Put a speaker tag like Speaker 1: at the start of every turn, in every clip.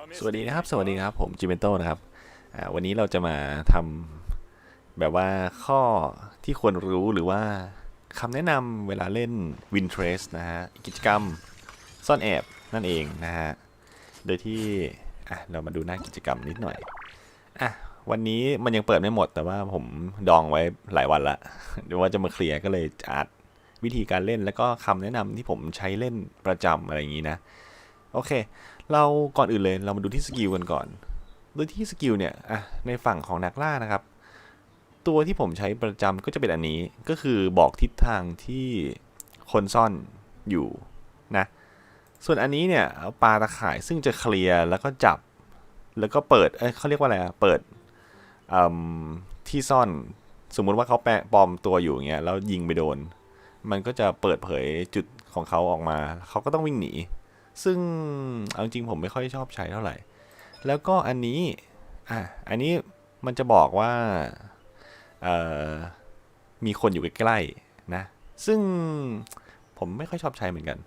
Speaker 1: สวัสดีนะครับ สวัสดีครับ ผมจิเมนโตนะครับ วันนี้เราจะมาทำแบบว่าข้อที่ควรรู้หรือว่าคำแนะนำเวลาเล่น Win Trace นะฮะ กิจกรรมซ่อนแอบนั่นเองนะฮะ โดยที่อะเรามาดูหน้ากิจกรรมนิดหน่อยอะวันนี้มันยังเปิดไม่หมดแต่ว่าผมดองไว้หลายวันละเดี๋ยวว่าจะมาเคลียร์ก็เลยอัดวิธีการเล่นแล้วก็คำแนะนำที่ผมใช้เล่นประจำอะไรอย่างนี้นะ โอเค เราก่อนอื่นเลยเรามาดูที่สกิลกันก่อน โดยที่สกิลเนี่ยอะในฝั่งของนักล่านะครับ ตัวที่ผมใช้ประจำก็จะเป็นอันนี้ ก็คือบอกทิศทางที่คนซ่อนอยู่นะ ส่วนอันนี้เนี่ยเอาปลาตะข่ายซึ่งจะเคลียร์แล้วก็จับ แล้วก็เปิดเอ้ยเขาเรียกว่าอะไรอะเปิดที่ซ่อน สมมุติว่าเขาแปะปลอมตัวอยู่อย่างเงี้ยแล้วยิงไปโดน มันก็จะเปิดเผยจุดของเขาออกมา เขาก็ต้องวิ่งหนี ซึ่งเอาจริงผมไม่ค่อยชอบใช้เท่าไหร่ แล้วก็อันนี้ อะ อันนี้มันจะบอกว่าเออมีคนอยู่ใกล้ๆนะ ซึ่งผมไม่ค่อยชอบใช้เหมือนกัน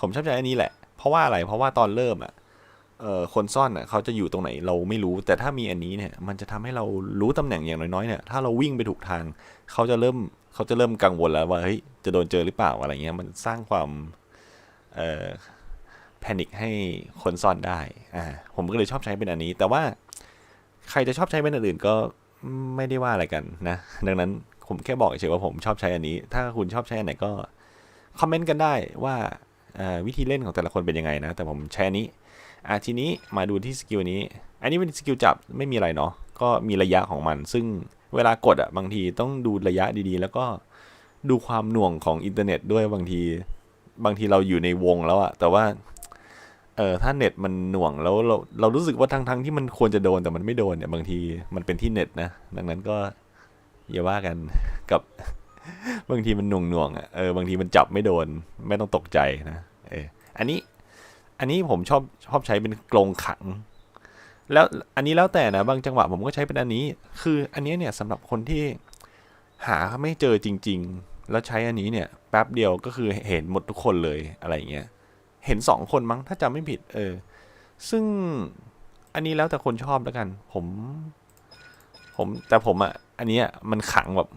Speaker 1: ผมชอบใช้อันนี้แหละ เพราะว่าอะไร เพราะว่าตอนเริ่มอะเอ่อคนซ่อนอะเขาจะอยู่ตรงไหนเราไม่รู้ แต่ถ้ามีอันนี้เนี่ย มันจะทำให้เรารู้ตำแหน่งอย่างน้อยๆเนี่ย ถ้าเราวิ่งไปถูกทาง เขาจะเริ่มเขาจะเริ่มกังวลแล้วว่าเฮ้ยจะโดนเจอหรือเปล่าอะไรเงี้ย มันสร้างความเออ แพนิคให้คนซ่อนได้อ่าผมก็เลยชอบใช้เป็นอันนี้ แต่ว่าใครจะชอบใช้เป็นอันอื่นก็ไม่ได้ว่าอะไรกันนะ ดังนั้นผมแค่บอกเฉยว่าผมชอบใช้อันนี้ ถ้าคุณชอบใช้อันไหนก็คอมเมนต์กันได้ว่าวิธีเล่นของแต่ละคนเป็นยังไงนะ แต่ผมใช้อันนี้อะทีนี้มาดูที่สกิลนี้ อันนี้เป็นสกิลจับไม่มีอะไรเนาะ ก็มีระยะของมัน ซึ่งเวลากดอะบางทีต้องดูระยะดีๆ แล้วก็ดูความหน่วงของอินเทอร์เน็ตด้วยบางที บางทีเราอยู่ในวงแล้วอะแต่ว่า เออถ้าเน็ตมันหน่วงแล้วเราเรารู้สึกว่าทั้งทั้งที่มันควรจะโดนแต่มันไม่โดนเนี่ยบางทีมันเป็นที่เน็ตนะดังนั้นก็อย่าว่ากันกับบางทีมันหน่วงหน่วงๆอะเออบางทีมันจับไม่โดน ไม่ต้องตกใจนะเอออันนี้อันนี้ผมชอบชอบใช้เป็นกรงขัง แล้วอันนี้แล้วแต่นะบางจังหวะผมก็ใช้เป็นอันนี้ คืออันนี้เนี่ยสำหรับคนที่หาไม่เจอจริง ๆ แล้วใช้อันนี้เนี่ยแป๊บเดียวก็คือเห็นหมดทุกคนเลยอะไรเงี้ย เห็นสองคนมั้งถ้าจำไม่ผิด เออ ซึ่งอันนี้แล้วแต่คนชอบแล้วกัน ผม ผมแต่ผมอะ อันเนี้ยมันขังแบบ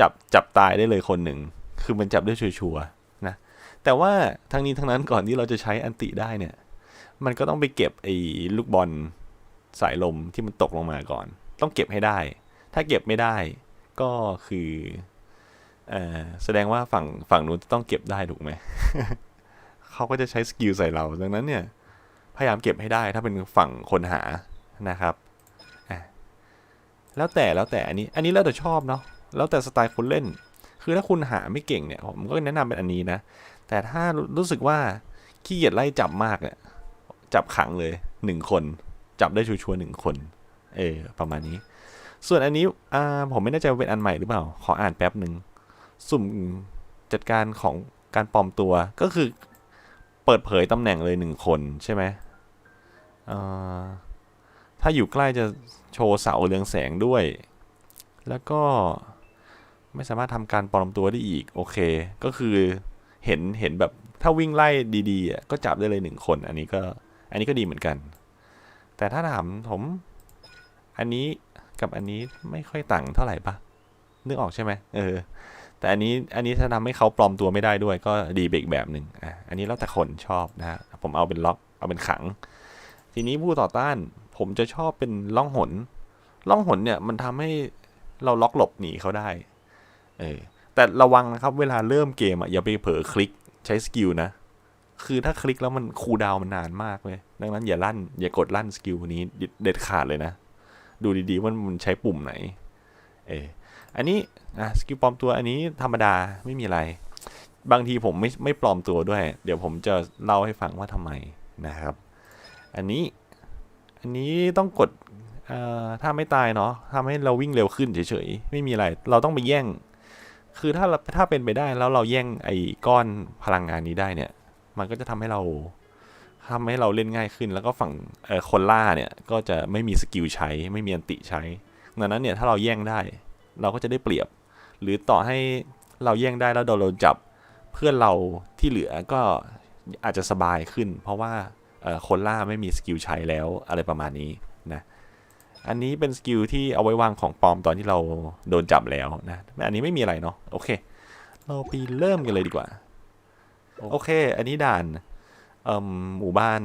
Speaker 1: จับจับตายได้เลยคนหนึ่ง คือมันจับได้ชัวร์ๆนะ แต่ว่าทั้งนี้ทั้งนั้นก่อนที่เราจะใช้อันติได้เนี่ย มันก็ต้องไปเก็บไอ้ลูกบอลสายลมที่มันตกลงมาก่อน ต้องเก็บให้ได้ ถ้าเก็บไม่ได้ก็คือเอ่อแสดงว่าฝั่งฝั่งนู้นจะต้องเก็บได้ถูกไหม เขาก็จะใช้สกิลใส่เรา ดังนั้นเนี่ย พยายามเก็บให้ได้ถ้าเป็นฝั่งคนหานะครับแล้วแต่แล้วแต่อันนี้อันนี้แล้วแต่ชอบเนาะแล้วแต่สไตล์คนเล่น คือถ้าคุณหาไม่เก่งเนี่ยผมก็แนะนำเป็นอันนี้นะ แต่ถ้ารู้สึกว่าขี้เกียจไล่จับมากเนี่ยจับขังเลยหนึ่งคน จับได้ชัวร์หนึ่งคน เออประมาณนี้ ส่วนอันนี้อ่าผมไม่แน่ใจเป็นอันใหม่หรือเปล่า ขออ่านแป๊บหนึ่งสุ่มจัดการของการปลอมตัวก็คือ เปิดเผยตำแหน่งเลยหนึ่งคนใช่ไหมถ้าอยู่ใกล้จะโชว์เสาเรืองแสงด้วย แล้วก็ไม่สามารถทำการปลอมตัวได้อีก โอเค ก็คือเห็นเห็นแบบถ้าวิ่งไล่ดีๆ ก็จับได้เลยหนึ่งคน อันนี้ก็อันนี้ก็ดีเหมือนกัน แต่ถ้าถามผมอันนี้กับอันนี้ไม่ค่อยต่างเท่าไหร่ปะนึกออกใช่ไหมเออ แต่อันนี้อันนี้ถ้าทำให้เขาปลอมตัวไม่ได้ด้วยก็ดีเบกแบบหนึ่งอะอันนี้แล้วแต่คนชอบนะฮะผมเอาเป็นล็อกเอาเป็นขัง ทีนี้ผู้ต่อต้านผมจะชอบเป็นล่องหนล่องหนเนี่ยมันทำให้เราล็อกหลบหนีเขาได้เออแต่ระวังนะครับเวลาเริ่มเกมอะอย่าไปเผลอคลิกใช้สกิลนะคือถ้าคลิกแล้วมันคูดาวมันนานมากเลย ดังนั้นอย่าลั่น อย่ากดลั่นสกิลนี้เด็ดขาดเลยนะ ดูดีๆว่ามันใช้ปุ่มไหน เออ อันนี้อะสกิลปลอมตัวอันนี้ธรรมดาไม่มีอะไร บางทีผมไม่ไม่ปลอมตัวด้วย เดี๋ยวผมจะเล่าให้ฟังว่าทำไมนะครับ อันนี้อันนี้ต้องกดถ้าไม่ตายเนาะทำให้เราวิ่งเร็วขึ้นเฉยๆไม่มีอะไร เราต้องไปแย่ง คือถ้าถ้าเป็นไปได้แล้วเราแย่งไอ้ก้อนพลังงานนี้ได้เนี่ย มันก็จะทำให้เราทำให้เราเล่นง่ายขึ้น แล้วก็ฝั่งคนล่าเนี่ยก็จะไม่มีสกิลใช้ไม่มีอันติใช้ดังนั้นเนี่ยถ้าเราแย่งได้ เราก็จะได้เปรียบ หรือต่อให้เราแย่งได้แล้วโดนจับเพื่อนเราที่เหลือก็อาจจะสบายขึ้น เพราะว่าคนล่าไม่มีสกิลใช้แล้วอะไรประมาณนี้นะอันนี้เป็นสกิลที่เอาไว้วางของปลอมตอนที่เราโดนจับแล้วนะอันนี้ไม่มีอะไรเนาะโอเค เราไปเริ่มกันเลยดีกว่า โอเค อันนี้ด่านมหมู่บ้าน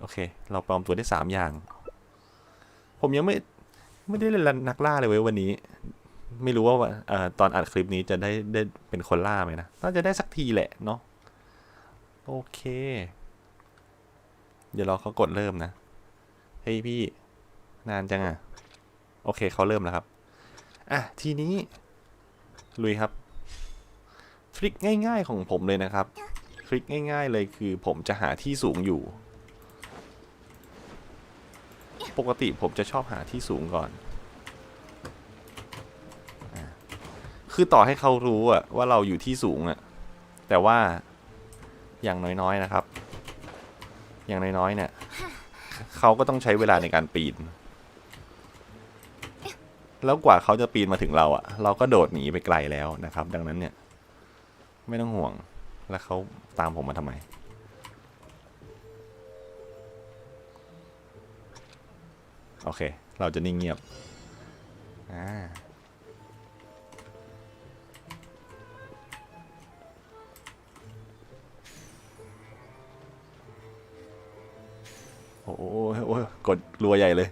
Speaker 1: โอเค เราปลอมตัวได้สามอย่าง ผมยังไม่ไม่ได้เล่นนักล่าเลยเว้ยวันนี้ ไม่รู้ว่าอตอนอัดคลิปนี้จะได้ได้เป็นคนล่าไหมนะ น่าจะได้สักทีแหละเนาะ โอเค เดี๋ยวราเขากดเริ่มนะ เฮ้ยพี่ นานจังอะโอเคเขาเริ่มแล้วครับ อะ ทีนี้ ลุยครับ ทริคง่าย ๆของผมเลยนะครับ ทริคง่าย ๆเลยคือผมจะหาที่สูงอยู่ ปกติผมจะชอบหาที่สูงก่อนอะ คือต่อให้เขารู้อะว่าเราอยู่ที่สูงอะแต่ว่าอย่างน้อยๆนะครับ อย่างน้อยๆเนี่ยเขาก็ต้องใช้เวลาในการปีน แล้วกว่าเขาจะปีนมาถึงเราอะเราก็โดดหนีไปไกลแล้วนะครับ ดังนั้นเนี่ย ไม่ต้องห่วงแล้วเขาตามผมมาทำไมโอเค เราจะนิ่งเงียบ อ่า โอ้โหกดรัวใหญ่เลย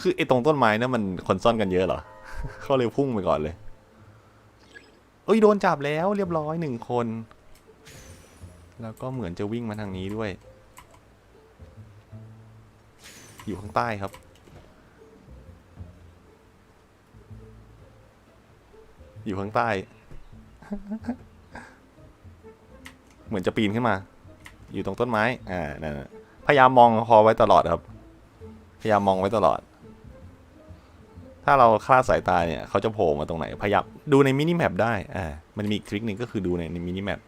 Speaker 1: คือไอ้ตรงต้นไม้นี่ยมันคนซ่อนกันเยอะเหรอ เขาเลยพุ่งไปก่อนเลยเอ้ยโดนจับแล้วเรียบร้อยหนึ่งคน แล้วก็เหมือนจะวิ่งมาทางนี้ด้วย อยู่ข้างใต้ครับ อยู่ข้างใต้ เหมือนจะปีนขึ้นมา อยู่ตรงต้นไม้ อ่านั่นนะพยายามมองคอไว้ตลอดครับ พยายามมองไว้ตลอด ถ้าเราคลาดสายตาเนี่ยเขาจะโผล่มาตรงไหน พยายามดูในมินิแมปได้ อ่า มันมีอีกทริคหนึ่งก็คือดูในมินิแมป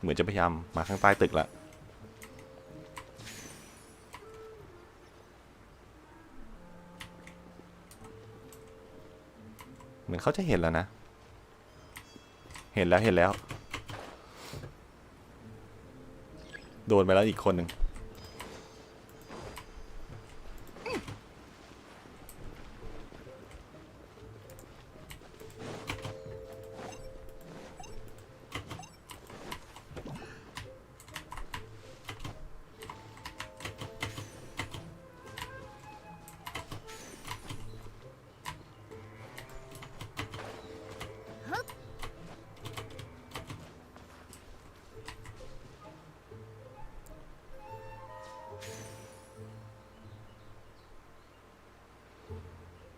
Speaker 1: เหมือนจะพยายามมาข้างใต้ตึกละ เหมือนเขาจะเห็นแล้วนะ เห็นแล้วเห็นแล้ว โดนไปแล้วอีกคนหนึ่ง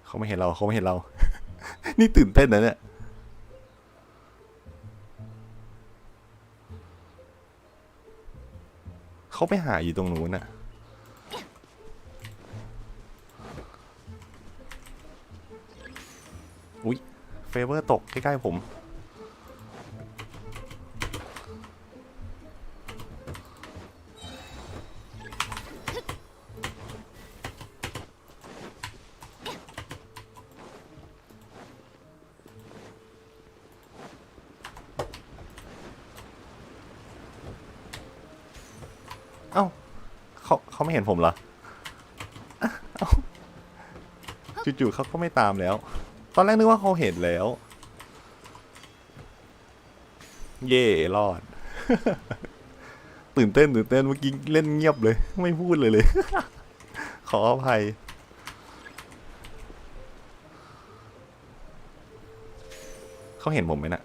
Speaker 1: เขาไม่เห็นเราเขาไม่เห็นเรา นี่ตื่นเต้นนะเนี่ยเขาไปหาอยู่ตรงนู้นน่ะอุ๊ยเฟเวอร์ตกใกล้ๆผม ห็นผมเหรออะเอ้าจู่ๆเขาก็ไม่ตามแล้ว ตอนแรกนึกว่าเขาเห็นแล้ว เย่รอด ตื่นเต้นตื่นเต้นเมื่อกี้เล่นเงียบเลย ไม่พูดเลยเลย ขออภัยเขาเห็นผมไหมนะ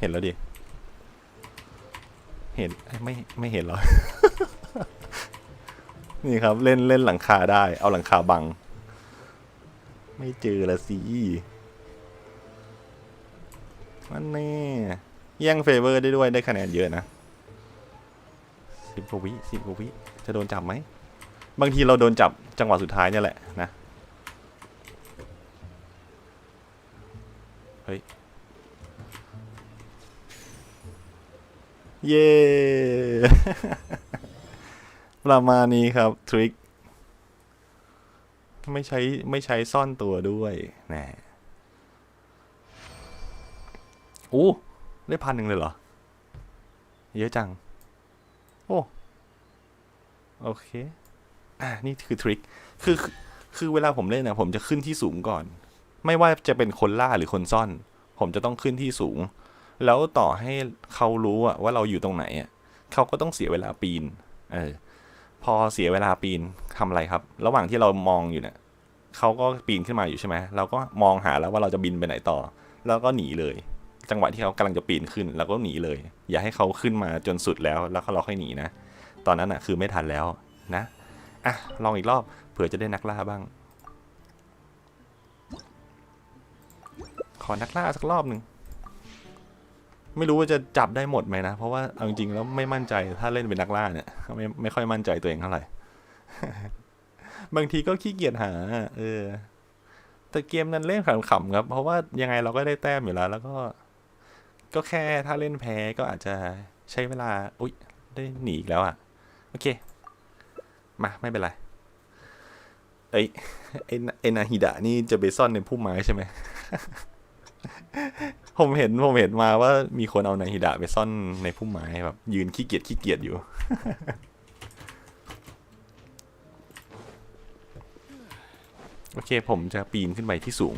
Speaker 1: เห็นแล้วดิ เห็นเอ้ยไม่ไม่เห็นหรอ นี่ครับเล่นเล่นหลังคาได้ เอาหลังคาบัง ไม่เจอละสิมันแน่แย่งเฟเวอร์ได้ด้วยได้คะแนนเยอะนะสิบกว่าวิสิบกว่าวิจะโดนจับไหม บางทีเราโดนจับจังหวะสุดท้ายเนี่ยแหละนะ เฮ้ย เย้ ประมาณนี้ครับ ทริคไม่ใช้ไม่ใช้ซ่อนตัวด้วยนะอู้ได้พันหนึ่งเลยเหรอ เยอะจัง โอ้โอเค อะนี่คือทริคคือคือเวลาผมเล่นนะผมจะขึ้นที่สูงก่อน ไม่ว่าจะเป็นคนล่าหรือคนซ่อน ผมจะต้องขึ้นที่สูง แล้วต่อให้เขารู้อะว่าเราอยู่ตรงไหนอะเขาก็ต้องเสียเวลาปีน เออ พอเสียเวลาปีนทำอะไรครับ ระหว่างที่เรามองอยู่เนี่ยเขาก็ปีนขึ้นมาอยู่ใช่ไหมเราก็มองหาแล้วว่าเราจะบินไปไหนต่อ แล้วก็หนีเลย จังหวะที่เขากำลังจะปีนขึ้นเราก็หนีเลย อย่าให้เขาขึ้นมาจนสุดแล้วแล้วเราค่อยหนีนะ ตอนนั้นอะคือไม่ทันแล้วนะอะลองอีกรอบเผื่อจะได้นักล่าบ้าง ขอนักล่าสักรอบหนึ่ง ไม่รู้ว่าจะจับได้หมดไหมนะ เพราะว่าเอาจริงแล้วไม่มั่นใจถ้าเล่นเป็นนักล่าเนี่ยไม่ไม่ค่อยมั่นใจตัวเองเท่าไหร่ บางทีก็ขี้เกียจหา เออ แต่เกมนั้นเล่นขำๆครับ เพราะว่ายังไงเราก็ได้แต้มอยู่แล้ว แล้วก็ ก็แค่ถ้าเล่นแพ้ก็อาจจะใช้เวลา อุ๊ย ได้หนีอีกแล้วอะ โอเค มาไม่เป็นไรเอ้ยไอ้ไอ้นาฮิดะนี่จะไปซ่อนในพุ่มไม้ใช่ไหม ผมเห็นผมเห็นมาว่ามีคนเอานาฮิดะไปซ่อนในพุ่มไม้แบบยืนขี้เกียจขี้เกียจอยู่ โอเคผมจะปีนขึ้นไปที่สูง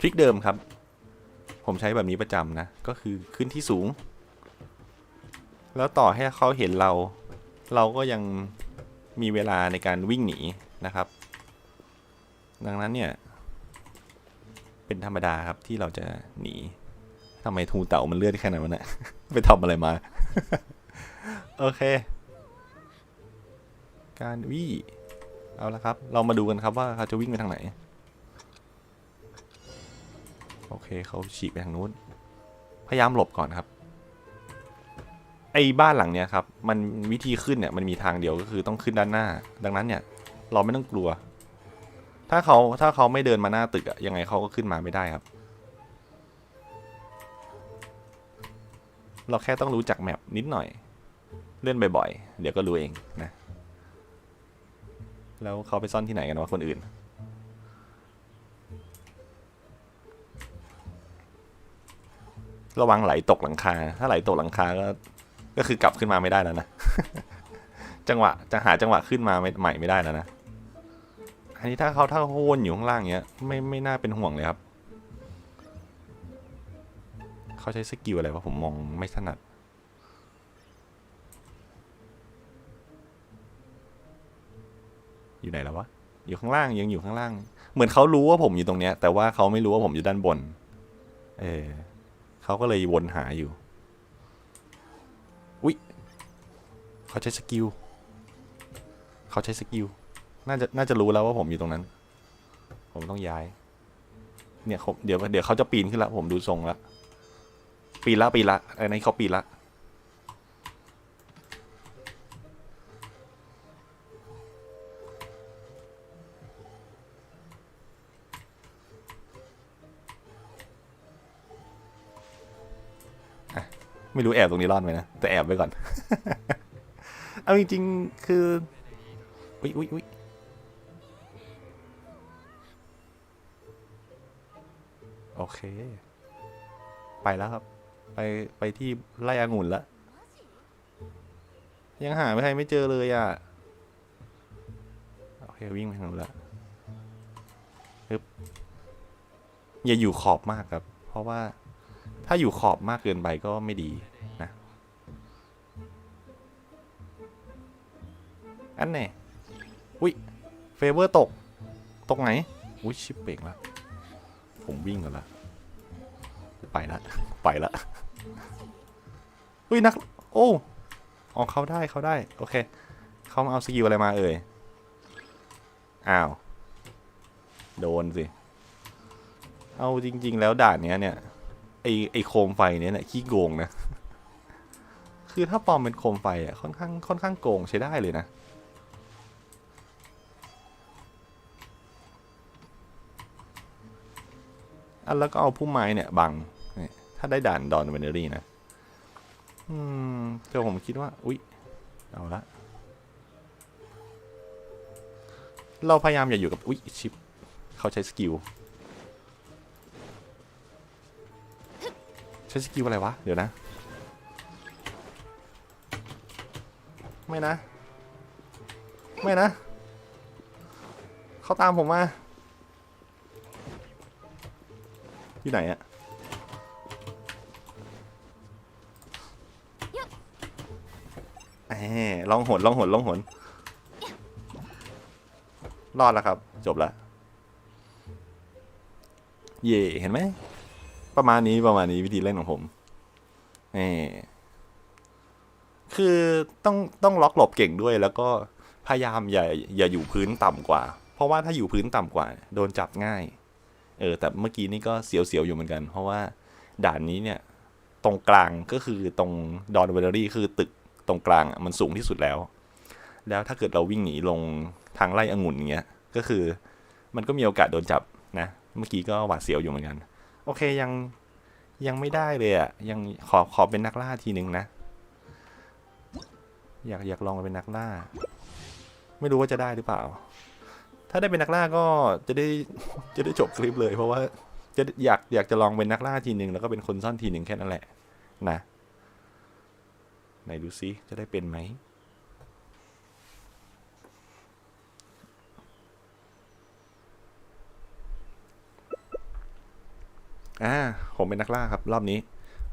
Speaker 1: ทริคเดิมครับ ผมใช้แบบนี้ประจำนะ ก็คือขึ้นที่สูง แล้วต่อให้เขาเห็นเรา เราก็ยังมีเวลาในการวิ่งหนีนะครับ ดังนั้นเนี่ย เป็นธรรมดาครับที่เราจะหนีทำไมทูเต่ามันเลือดแค่นั้นวะเนี่ยไปทำอะไรมา โอเค การวิ่งเอาละครับ เรามาดูกันครับว่าเขาจะวิ่งไปทางไหน โอเคเขาฉีกไปทางนู้น พยายามหลบก่อนครับ ไอ้บ้านหลังเนี้ยครับ มันวิธีขึ้นเนี่ยมันมีทางเดียวก็คือต้องขึ้นด้านหน้า ดังนั้นเนี่ย เราไม่ต้องกลัว ถ้าเขาถ้าเขาไม่เดินมาหน้าตึกอะยังไงเขาก็ขึ้นมาไม่ได้ครับ เราแค่ต้องรู้จักแมปนิดหน่อย เล่นบ่อยๆ เดี๋ยวก็รู้เองนะ แล้วเขาไปซ่อนที่ไหนกันวะคนอื่น ระวังไหลตกหลังคา ถ้าไหลตกหลังคาก็ ก็คือกลับขึ้นมาไม่ได้แล้วนะ จังหวะจะหาจังหวะขึ้นมาใหม่ไม่ได้แล้วนะ นนี้ถ้าเขาถ้าเขาวนอยู่ข้างล่างเนี้ยไม่ไม่น่าเป็นห่วงเลยครับ เขาใช้สกิลอะไรวะผมมองไม่ถนัด อยู่ไหนแล้ววะ อยู่ข้างล่างยังอยู่ข้างล่าง เหมือนเขารู้ว่าผมอยู่ตรงเนี้ย แต่ว่าเขาไม่รู้ว่าผมอยู่ด้านบน เออเขาก็เลยวนหาอยู่ อุ๊ยเขาใช้สกิลเขาใช้สกิล น่าจะน่าจะรู้แล้วว่าผมอยู่ตรงนั้น ผมต้องย้าย เนี่ยเดี๋ยวเดี๋ยวเขาจะปีนขึ้นละผมดูทรงละปีนละปีนละอันนี้เขาปีนละไม่รู้แอบตรงนี้รอดไหมนะ แต่แอบไว้ก่อน เอาจริงๆคือ อุ๊ยอุ๊ยอุ๊ย ไปแล้วครับ ไปไปที่ไร่องุ่นละยังหาไม่ใครไม่เจอเลยอะโอเควิ่งไปทางนู้นละปึ๊บอย่าอยู่ขอบมากครับ เพราะว่าถ้าอยู่ขอบมากเกินไปก็ไม่ดีนะ อันแน่อุ้ยเฟเวอร์ตก ตกไหน อุ้ยชิปเบรกละผมวิ่งก่อนละ ไปละไปละอุ้ยนัก โอ้อ๋อเขาได้เขาได้ โอเคเขามาเอาสกิลอะไรมาเอ่ยอ้าว โดนสิ เอาจริง ๆ แล้วด่านเนี้ยเนี่ยไอไอโคมไฟเนี้ยเนี่ยขี้โกงนะ คือถ้าปอมเป็นโคมไฟอะค่อนข้างค่อนข้างโกงใช้ได้เลยนะอันแล้วก็เอาพุ่มไม้เนี่ยบัง ถ้าได้ด่านดอนเวเนอรี่นะ อืมก็ผมคิดว่า อุ๊ย เอาละ เราพยายามอย่าอยู่กับ อุ๊ย ชิป เขาใช้สกิล ใช้สกิลอะไรวะ เดี๋ยวนะ ไม่นะ ไม่นะ เขาตามผมมาที่ไหนอะ ลองหนลองหนลองหนรอดแล้วครับ จบแล้วเย่เห็นไหม ประมาณนี้ประมาณนี้วิธีเล่นของผมแหมคือต้องต้องล็อกหลบเก่งด้วย แล้วก็พยายามอย่าอย่าอยู่พื้นต่ำกว่า เพราะว่าถ้าอยู่พื้นต่ำกว่า โดนจับง่าย เออ แต่เมื่อกี้นี่ก็เสียวๆอยู่เหมือนกัน เพราะว่าด่านนี้เนี่ย ตรงกลางก็คือตรงดอนเวลลอรี่คือตึก ตรงกลางมันสูงที่สุดแล้ว แล้วถ้าเกิดเราวิ่งหนีลงทางไล่องุ่นอย่างเงี้ยก็คือ มันก็มีโอกาสโดนจับนะ เมื่อกี้ก็หวาดเสียวอยู่เหมือนกัน โอเคยังยังไม่ได้เลยอะ่ะยังขอขอเป็นนักล่าทีนึงนะ อยากอยากลองเป็นนักล่า ไม่รู้ว่าจะได้หรือเปล่า ถ้าได้เป็นนักล่าก็จะได้จะได้จบคลิปเลย เพราะว่าจะอยากอยากจะลองเป็นนักล่าทีหนึ่งแล้วก็เป็นคนซ่อนทีหนึ่งแค่นั้นแหละ นะ ไหนดูซิจะได้เป็นไหมอ่าผมเป็นนักล่าครับ รอบนี้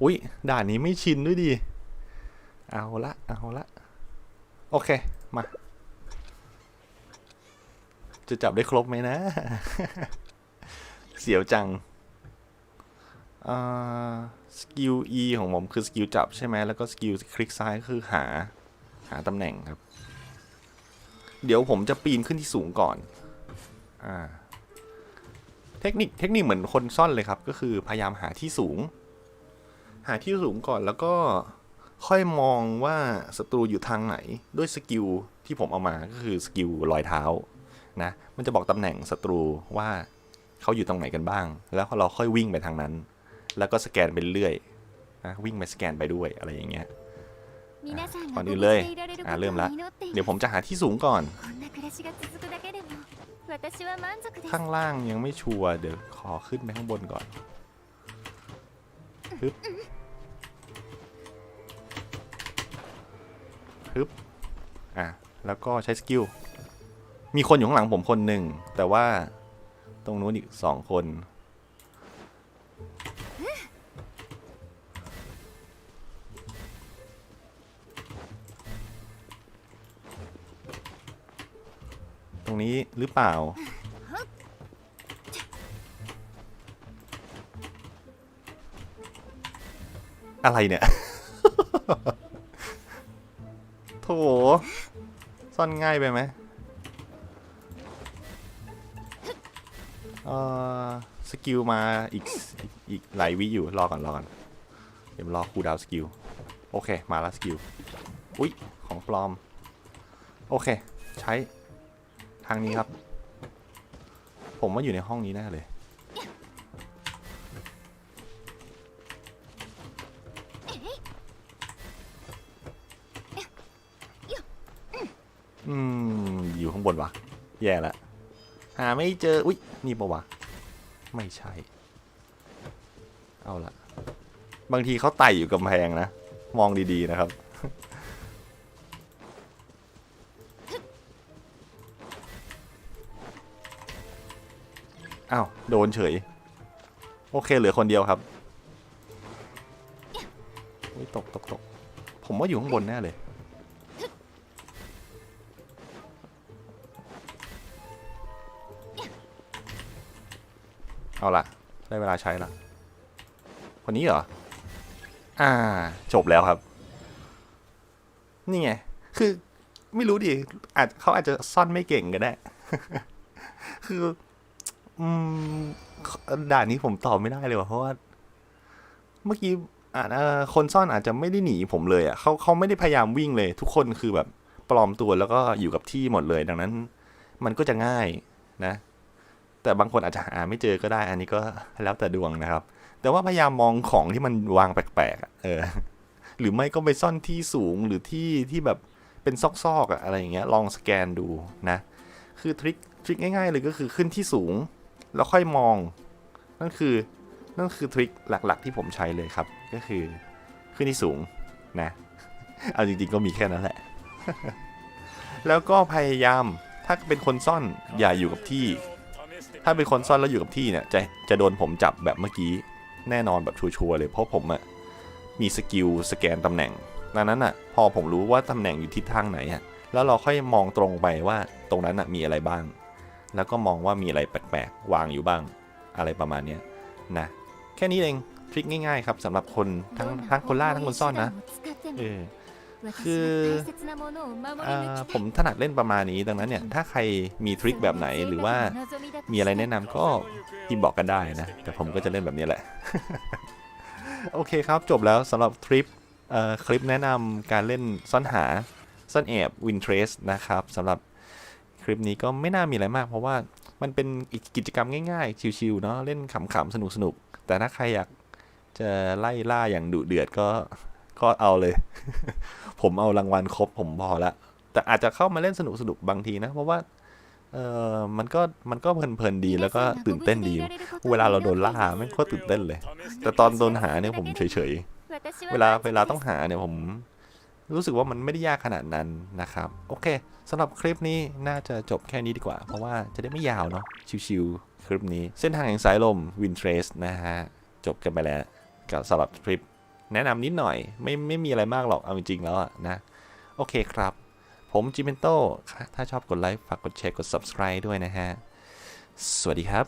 Speaker 1: อุ้ยด่านนี้ไม่ชินด้วยดิเอาละ เอาละ โอเค มา จะจับได้ครบไหมนะ เสียวจังอ่า สกิล E ของผมคือสกิลจับใช่ไหมแล้วก็สกิลคลิกซ้ายคือหาหาตำแหน่งครับ เดี๋ยวผมจะปีนขึ้นที่สูงก่อนอ่าเทคนิคเทคนิคเหมือนคนซ่อนเลยครับ ก็คือพยายามหาที่สูง หาที่สูงก่อนแล้วก็ค่อยมองว่าศัตรูอยู่ทางไหนด้วยสกิลที่ผมเอามาก็คือสกิลรอยเท้านะมันจะบอกตำแหน่งศัตรูว่าเขาอยู่ตรงไหนกันบ้าง แล้วเราค่อยวิ่งไปทางนั้น แล้วก็สแกนไปเรื่อยนะวิ่งไปสแกนไปด้วยอะไรอย่างเงี้ย
Speaker 2: ก่อนอื่นเลย
Speaker 1: อะ
Speaker 2: อะ
Speaker 1: เริ่
Speaker 2: เริ่
Speaker 1: ม
Speaker 2: ม
Speaker 1: ละ
Speaker 2: ละ
Speaker 1: เดี๋ยวผมจะหาที่สูงก่อน
Speaker 2: ข้า
Speaker 1: ข้างงล่างยังไม่ชัวร์เดี๋ยวขอขึ้นไปข้างบนก่อนฮึบฮึบอะแล้วก็ใช้สกิลมีคนอยู่ข้างหลังผมคนหนึ่งแต่ว่าตรงนู้นอีกสองคน นี้หรือเปล่า อะไรเนี่ยโถซ่อนง่ายไปไหมเออสกิลมาอีกอีกหลายวิอยู่รอก่อนรอก่อนเดี๋ยวรอคูดาวสกิลโอเค มาแล้วสกิล อุ๊ย ของปลอม โอเค ใช้ ทางนี้ครับ ผมว่าอยู่ในห้องนี้แน่เลย อืม อยู่ข้างบนวะ แย่ละหาไม่เจอ อุ๊ย นี่ปะวะ ไม่ใช่ เอาละ บางทีเขาไต่อยู่กำแพงนะ มองดีๆนะครับ อ้าวโดนเฉย โอเคเหลือคนเดียวครับอุ๊ยตกตกตกผมว่าอยู่ข้างบนแน่เลย เอาละได้เวลาใช้ละคนนี้เหรอ อ่า จบแล้วครับ นี่ไง คือไม่รู้ดิอาจเขาอาจจะซ่อนไม่เก่งก็ได้ คือ อืมด่านนี้ผมตอบไม่ได้เลยว่ะเพราะว่า เมื่อกี้อาจเอ่อคนซ่อนอาจจะไม่ได้หนีผมเลยอะเขาเขาไม่ได้พยายามวิ่งเลย ทุกคนคือแบบปลอมตัวแล้วก็อยู่กับที่หมดเลย ดังนั้น มันก็จะง่ายนะ แต่บางคนอาจจะหาไม่เจอก็ได้ อันนี้ก็แล้วแต่ดวงนะครับ แต่ว่าพยายามมองของที่มันวางแปลกๆเออ หรือไม่ก็ไปซ่อนที่สูงหรือที่ที่แบบเป็นซอกๆอะอะไรอย่างเงี้ย ลองสแกนดูนะ คือทริคทริคง่ายๆเลยก็คือขึ้นที่สูง แล้วค่อยมอง นั่นคือนั่นคือทริคหลักๆที่ผมใช้เลยครับ ก็คือขึ้นที่สูงนะ เอาจริงๆก็มีแค่นั้นแหละ แล้วก็พยายามถ้าเป็นคนซ่อนอย่าอยู่กับที่ ถ้าเป็นคนซ่อนแล้วอยู่กับที่เนี่ยจะจะโดนผมจับแบบเมื่อกี้แน่นอนแบบชัวร์ๆเลยเพราะผมอะมีสกิลสแกนตำแหน่งดังนั้นอะพอผมรู้ว่าตำแหน่งอยู่ทิศทางไหนอะแล้วเราค่อยมองตรงไปว่าตรงนั้นอะมีอะไรบ้าง แล้วก็มองว่ามีอะไรแปลกๆ วางอยู่บ้าง อะไรประมาณเนี้ยนะ แค่นี้เองทริคง่ายๆครับสำหรับคนทั้งทั้งคนล่าทั้งคนซ่อนนะเออคือเอ่อผมถนัดเล่นประมาณนี้ดังนั้นเนี่ย ถ้าใครมีทริคแบบไหนหรือว่ามีอะไรแนะนำก็พิมพ์บอกกันได้นะ แต่ผมก็จะเล่นแบบนี้แหละ โอเคครับจบแล้วสำหรับทริปเอ่อคลิปแนะนำการเล่นซ่อนหาซ่อนแอบวินเทรสนะครับสำหรับ คลิปนี้ก็ไม่น่ามีอะไรมาก เพราะว่ามันเป็นอีกกิจกรรมง่ายๆ ชิวๆเนาะเล่นขำๆ สนุกๆ แต่ถ้าใครอยากจะไล่ล่าอย่างดุเดือดก็ก็เอาเลย ผมเอารางวัลครบผมพอละ แต่อาจจะเข้ามาเล่นสนุกสนุกๆบางทีนะ เพราะว่าเออมันก็มันก็เพลินๆดีแล้วก็ตื่นเต้นดี เวลาเราโดนล่าไม่โคตรตื่นเต้นเลย แต่ตอนโดนหาเนี่ยผมเฉยๆ เวลาเวลาต้องหาเนี่ยผม รู้สึกว่ามันไม่ได้ยากขนาดนั้นนะครับ โอเคสำหรับคลิปนี้น่าจะจบแค่นี้ดีกว่า เพราะว่าจะได้ไม่ยาวเนาะชิวๆคลิปนี้ เส้นทางแห่งสายลมวินเทรสนะฮะ จบกันไปแล้วกับสำหรับคลิป แนะนำนิดหน่อย ไม่ไม่มีอะไรมากหรอกเอาจริงๆแล้วนะ โอเคครับ ผมจิเมนโตถ้าชอบกดไลค์ฝากกดแชร์กด subscribe ด้วยนะฮะ สวัสดีครับ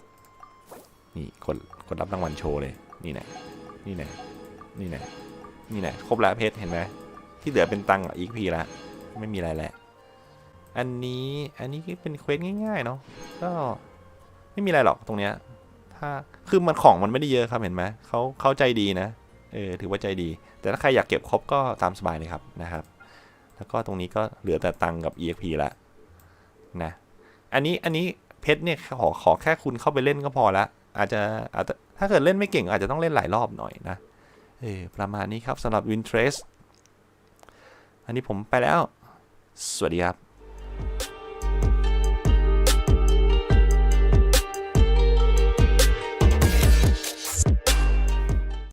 Speaker 1: นี่กดกดรับรางวัลโชว์เลยนี่นะนี่นะนี่นะนี่นะครบแล้วเพชรเห็นไหม ที่เหลือเป็นตังค์อีกพีละไม่มีอะไรแล้วอันนี้อันนี้เป็นเควสง่ายๆเนาะก็ไม่มีอะไรหรอกตรงเนี้ยถ้าคือมันของมันไม่ได้เยอะครับเห็นไหมเขาเขาใจดีนะเออถือว่าใจดี แต่ถ้าใครอยากเก็บครบก็ตามสบายเลยครับนะครับ แล้วก็ตรงนี้ก็เหลือแต่ตังค์กับ EXP ละนะอันนี้อันนี้เพชรเนี่ยขอขอแค่คุณเข้าไปเล่นก็พอละอาจจะอาจจะถ้าเกิดเล่นไม่เก่งอาจจะต้องเล่นหลายรอบหน่อยนะเออประมาณนี้ครับสำหรับ Wintrace อันนี้ผมไปแล้ว สวัสดีครับ